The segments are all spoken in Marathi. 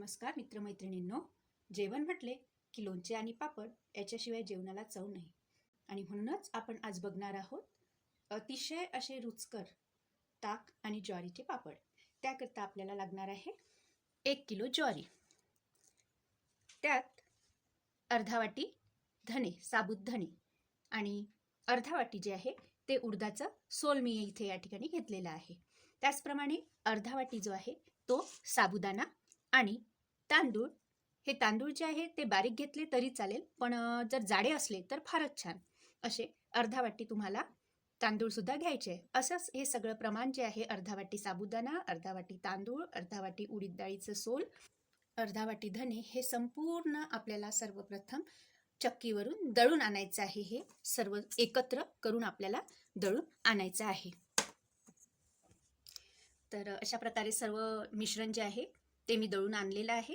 नमस्कार मित्रमैत्रिणींनो. जेवण म्हटले की लोणचे आणि पापड याच्याशिवाय जेवणाला चव नाही. आणि म्हणूनच आपण आज बघणार आहोत अतिशय असे रुचकर ताक आणि ज्वारीचे पापड. त्याकरता आपल्याला लागणार आहे एक किलो ज्वारी. त्यात अर्धा वाटी धणे साबूत धणे आणि अर्धा वाटी जे आहे ते उडदाचं सोल मी इथे या ठिकाणी घेतलेलं आहे. त्याचप्रमाणे अर्धा वाटी जो आहे तो साबुदाणा आणि तांदूळ हे तांदूळ जे आहे ते बारीक घेतले तरी चालेल पण जर जाडे असले तर फारच छान. असे अर्धा वाटी तुम्हाला तांदूळसुद्धा घ्यायचे आहे. असंच हे सगळं प्रमाण जे आहे अर्धा वाटी साबुदाणा अर्धा वाटी तांदूळ अर्धा वाटी उडीद डाळीचं सोल अर्धा वाटी धने हे संपूर्ण आपल्याला सर्वप्रथम चक्कीवरून दळून आणायचं आहे. हे सर्व एकत्र करून आपल्याला दळून आणायचं आहे. तर अशा प्रकारे सर्व मिश्रण जे आहे ते मी दळून आणलेलं आहे.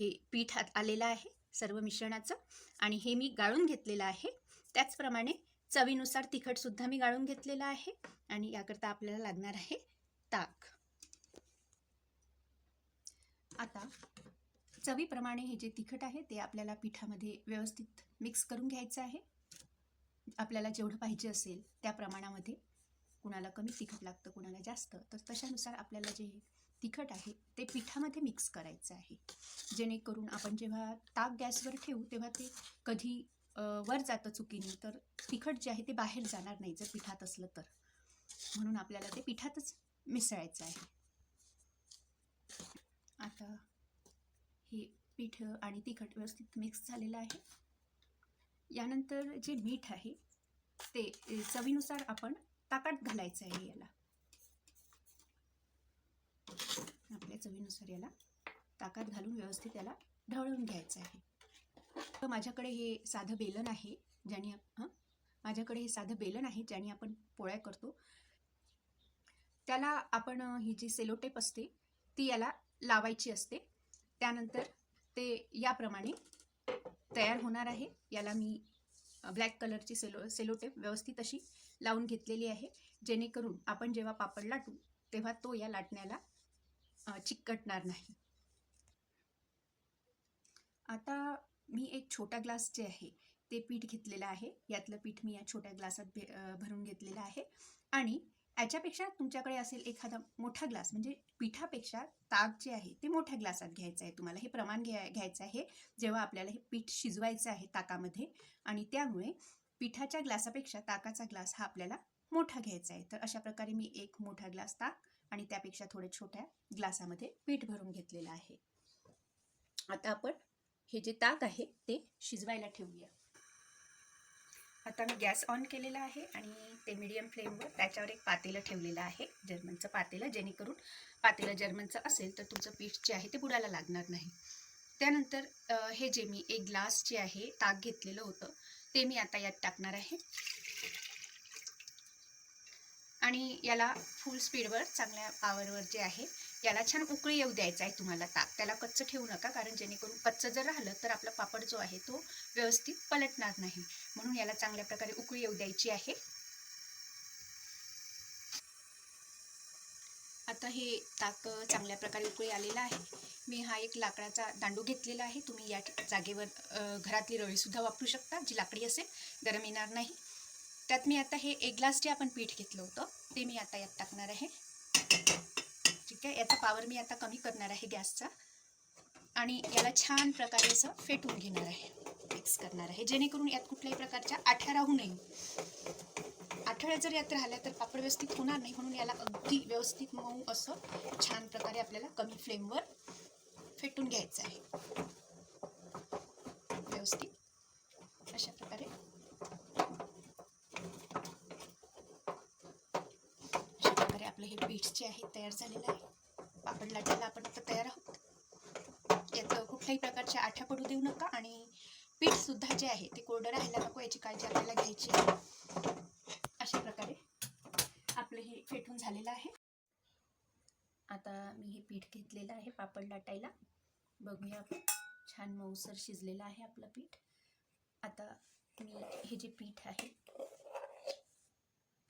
हे पीठ आलेलं आहे सर्व मिश्रणाचं आणि हे मी गाळून घेतलेलं आहे. त्याचप्रमाणे चवीनुसार तिखटसुद्धा मी गाळून घेतलेलं आहे आणि याकरता आपल्याला लागणार आहे ताक. आता चवीप्रमाणे हे जे तिखट आहे ते आपल्याला पिठामध्ये व्यवस्थित मिक्स करून घ्यायचं आहे. आपल्याला जेवढं पाहिजे असेल त्या प्रमाणामध्ये कुणाला कमी तिखट लागतं कुणाला जास्त तर तशानुसार आपल्याला जे तिखट आहे ते पिठामध्ये मिक्स करायचं आहे. जेणेकरून आपण जेव्हा ताक गॅसवर ठेवू तेव्हा ते कधी वर जातं चुकीने तर तिखट जे आहे ते बाहेर जाणार नाही जर पिठात असलं तर. म्हणून आपल्याला ते पिठातच मिसळायचं आहे. आता हे पीठ आणि तिखट व्यवस्थित मिक्स झालेलं आहे. यानंतर जे मीठ आहे ते चवीनुसार आपण ताकात घालायचं आहे याला. आपल्या चवीनुसार याला ताकात घालून व्यवस्थित याला ढवळून घ्यायचं आहे. तर माझ्याकडे हे साधं बेलन आहे ज्याने हां? माझ्याकडे हे साधं बेलन आहे ज्याने आपण पोळ्या करतो. त्याला आपण ही जी सेलोटेप असते ती याला लावायची असते. त्यानंतर ते याप्रमाणे तयार होणार आहे. याला मी ब्लॅक कलरची सेलो सेलोटेप व्यवस्थित अशी लावून घेतलेली आहे. जेणेकरून आपण जेव्हा पापड लाटू तेव्हा तो या लाटण्याला चिकटणार नाही. आता मी एक छोटा ग्लास जे आहे ते पीठ घेतलेलं आहे. यातलं पीठ मी या छोट्या ग्लासात भे भरून घेतलेलं आहे. आणि याच्यापेक्षा तुमच्याकडे असेल एखादा मोठा ग्लास म्हणजे पिठापेक्षा ताक जे आहे ते मोठ्या ग्लासात घ्यायचं आहे तुम्हाला. हे प्रमाण घ्या घ्यायचं आहे. जेव्हा आपल्याला हे पीठ शिजवायचं आहे ताकामध्ये आणि त्यामुळे पिठाच्या ग्लासापेक्षा ताकाचा ग्लास हा आपल्याला मोठा घ्यायचा आहे. तर अशा प्रकारे मी एक मोठा ग्लास ताक आणि त्यापेक्षा थोडे छोट्या ग्लासामध्ये पीठ भरून घेतलेलं आहे. आता आपण हे जे ताक आहे ते शिजवायला ठेवूया. आता मी गॅस ऑन केलेला आहे आणि ते मीडियम फ्लेमवर त्याच्यावर एक पातेलं ठेवलेलं आहे जर्मनचं पातेलं जेणेकरून पातेलं जर्मनचं असेल तर तुमचं पीठ जे आहे ते बुडायला लागणार नाही. त्यानंतर हे जे मी एक ग्लास जे आहे ताक घेतलेलं होतं ते मी आता यात टाकणार आहे. आणि याला फुल स्पीडवर चांगल्या पावरवर जे आहे याला छान उकळी येऊ द्यायचं आहे तुम्हाला ताक त्याला कच्चं ठेवू नका कारण जेणेकरून कच्चं जर राहिलं तर आपला पापड जो आहे तो व्यवस्थित पलटणार नाही. म्हणून याला चांगल्या प्रकारे उकळी येऊ द्यायची आहे. आता हे ताक चांगल्या प्रकारे उकळी आलेलं आहे. मी हा एक लाकडाचा दांडू घेतलेला आहे. तुम्ही या जागेवर घरातली रळीसुद्धा वापरू शकता. जी लाकडी असेल गरम येणार नाही. त्यात मी आता हे एक ग्लास जे आपण पीठ घेतलं होतं ते मी आता यात टाकणार आहे. ठीक आहे? याचा पावर मी आता कमी करणार आहे गॅसचा. आणि याला छान प्रकारे असं फेटून घेणार आहे. मिक्स करणार आहे. जेणेकरून यात कुठल्याही प्रकारच्या आठ्या राहू नये. आठड्या जर यात राहिल्या तर पापड व्यवस्थित होणार नाही. म्हणून याला अगदी व्यवस्थित मऊ असं छान प्रकारे आपल्याला कमी फ्लेमवर फेटून घ्यायचं आहे. व्यवस्थित अशा प्रकारे अशा प्रकारे आपलं जे आहेत तयार झालेलं आहे. पापड लाटायला आपण आता तयार आहोत. याचं कुठल्याही प्रकारच्या आठ्या पडू देऊ नका आणि पीठसुद्धा जे आहे ते कोरडं राहायला नको याची काळजी आपल्याला घ्यायची आहे. अशा प्रकारे आपलं हे फेटून झालेलं आहे. आता मी हे पीठ घेतलेलं आहे पापड लाटायला. बघूया आपण छान मऊसर शिजलेलं आहे आपलं पीठ. आता मी हे जे पीठ आहे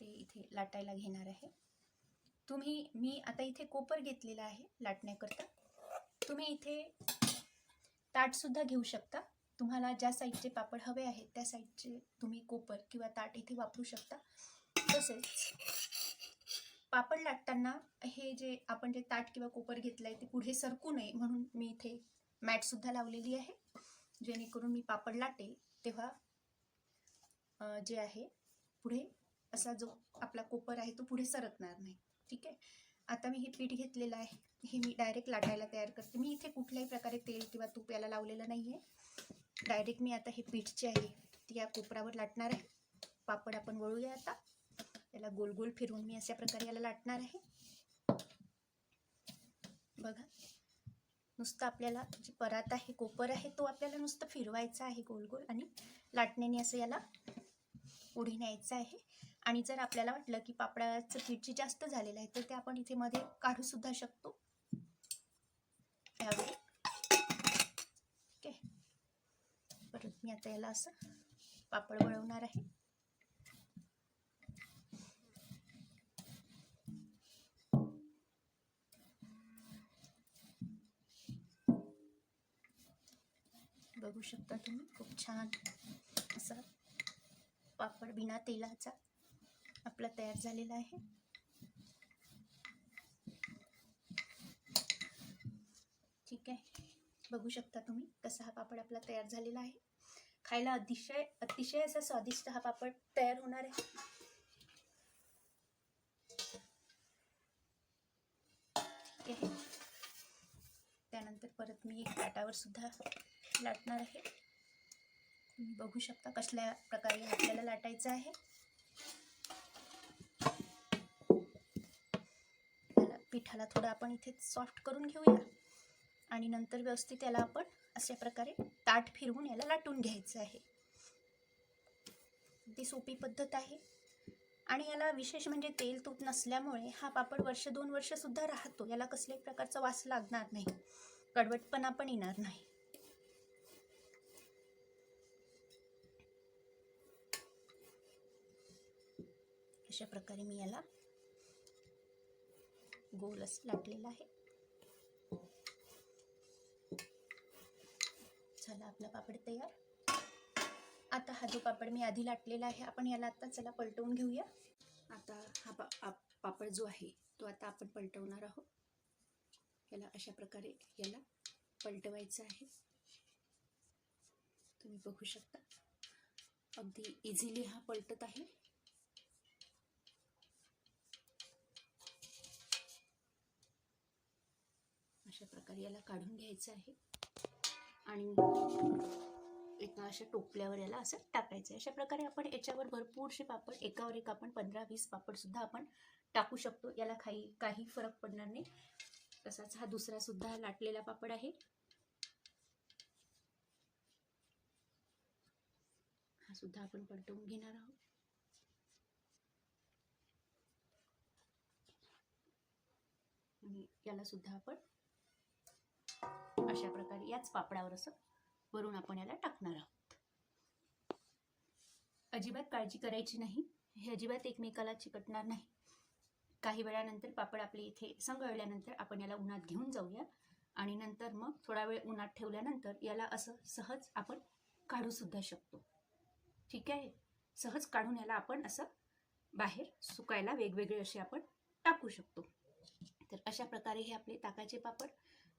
ते इथे लाटायला घेणार आहे. तुम्ही मी आता इथे कोपर घेतलेला आहे लाटण्याकरता. तुम्ही इथे ताटसुद्धा घेऊ शकता. तुम्हाला ज्या साईडचे पापड हवे आहेत त्या साईडचे तुम्ही कोपर किंवा ताट इथे वापरू शकता. तसेच पापड लाटताना हे जे आपण जे ताट किंवा कोपर घेतलं आहे ते पुढे सरकू नये म्हणून मी इथे मॅटसुद्धा लावलेली आहे. जेणेकरून मी पापड लाटेल तेव्हा जे आहे पुढे असा जो आपला कोपर आहे तो पुढे सरकणार नाही. ठीक आहे. आता मी हे पीठ घेतलेलं आहे. हे मी डायरेक्ट लाटायला तयार करते. मी इथे कुठल्याही प्रकारे तेल किंवा तूप याला लावलेलं नाही आहे डायरेक्ट मी आता हे पीठ जे आहे ते या कोपरावर लाटणार आहे. पापड आपण वळूया आता. याला गोल गोल फिरवून मी अशा प्रकारे याला लाटणार आहे. बघा. नुसतं आपल्याला जे परात आहे कोपर आहे तो आपल्याला नुसतं फिरवायचा आहे गोल गोल आणि लाटण्याने असं याला पुढे न्यायचं आहे. आणि जर आपल्याला वाटलं की पापडाचं पीठ जे जास्त झालेलं आहे तर ते आपण इथे मध्ये काढू सुद्धा शकतो. यावेळी. ओके. परत मी आता याला असं पापड वळवणार आहे. बघू शकता तुम्ही खूप छान असा पापड बिना तेलाचा. आपला तयार झालेला आहे. ठीक आहे. बघू शकता तुम्ही कसा हा पापड आपला तयार झालेला आहे. खायला अतिशय अतिशय असा स्वादिष्ट हा पापड तयार होणार आहे. ठीक आहे. त्यानंतर परत मी एक ताटावर सुद्धा लाटणार आहे. तुम्ही बघू शकता कसल्या प्रकारे आपल्याला लाटायचं आहे. ह्याला थोडं आपण इथे सॉफ्ट करून घेऊया. आणि नंतर व्यवस्थित याला आपण अशा प्रकारे ताट फिरवून याला लाटून घ्यायचं आहे. ती सोपी पद्धत आहे. आणि याला विशेष म्हणजे तेल तूप नसल्यामुळे हा पापड वर्ष दोन वर्षसुद्धा राहतो. याला कसल्याही प्रकारचा वास लागणार नाही. कडवटपणा पण येणार नाही. अशा प्रकारे मी याला गोलच लाटलेला आहे. झाला आपला पापड तयार. आता हा जो पापड मी आधी लाटलेला आहे आपण याला आता चला पलटवून घेऊया. आता हा पा आप- पापड जो आहे तो आता आपण पलटवणार आहोत. याला अशा प्रकारे याला पलटवायचं आहे. तुम्ही बघू शकता. अगदी इझिली हा पलटत आहे. अशा प्रकारे याला काढून घ्यायचं आहे. आणि एका अशा टोपल्यावर याला असं टाकायचं आहे. अशा प्रकारे आपण याच्यावर भरपूरसे पापड एकावर एक आपण पंधरा वीस पापडसुद्धा आपण टाकू शकतो. याला काही काही फरक पडणार नाही. तसाच हा दुसरासुद्धा लाटलेला पापड आहे. हा सुद्धा आपण पलटवून घेणार आहोत. याला सुद्धा आपण अशा प्रकारे याच पापडावर असं वरून आपण याला टाकणार आहोत. अजिबात काळजी करायची नाही. हे अजिबात एकमेकाला चिकटणार नाही. काही वेळानंतर पापड आपले इथे संगळल्यानंतर आपण याला उन्हात घेऊन जाऊया. आणि नंतर मग थोडा वेळ उन्हात ठेवल्यानंतर याला असं सहज आपण काढू सुद्धा शकतो. ठीक आहे? सहज काढून याला आपण असं बाहेर सुकायला वेगवेगळे असे आपण टाकू शकतो. तर अशा प्रकारे हे आपले ताकाचे पापड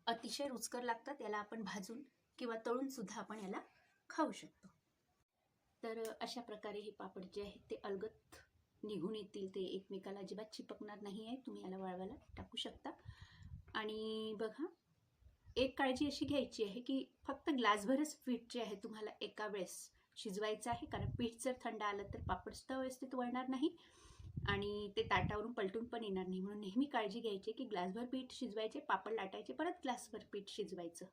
अतिशय रुचकर लागतात याला आपण भाजून किंवा तळून सुद्धा आपण याला खाऊ शकतो. तर अशा प्रकारे हे पापड जे आहेत ते अलगत निघून येतील. ते एकमेकाला अजिबात चिपकणार नाही आहे तुम्ही याला वाळवायला टाकू शकता. आणि बघा एक काळजी अशी घ्यायची आहे की फक्त ग्लासभरच पीठ जे आहे तुम्हाला एका वेळेस शिजवायचं आहे. कारण पीठ जर थंड आलं तर पापड सुद्धा व्यवस्थित वळणार नाही. आणि ते ताटावरून पलटून पण येणार नाही. म्हणून नेहमी काळजी घ्यायची की ग्लासभर पीठ शिजवायचे पापड लाटायचे परत ग्लासभर पीठ शिजवायचं.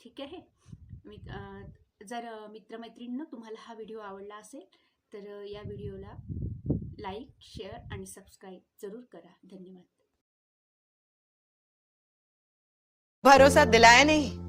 ठीक आहे? मी जर अं, तुम्हाला हा व्हिडिओ आवडला असेल तर या व्हिडिओला लाईक शेअर आणि सबस्क्राईब जरूर करा. धन्यवाद. भरोसा दिलाय नाही.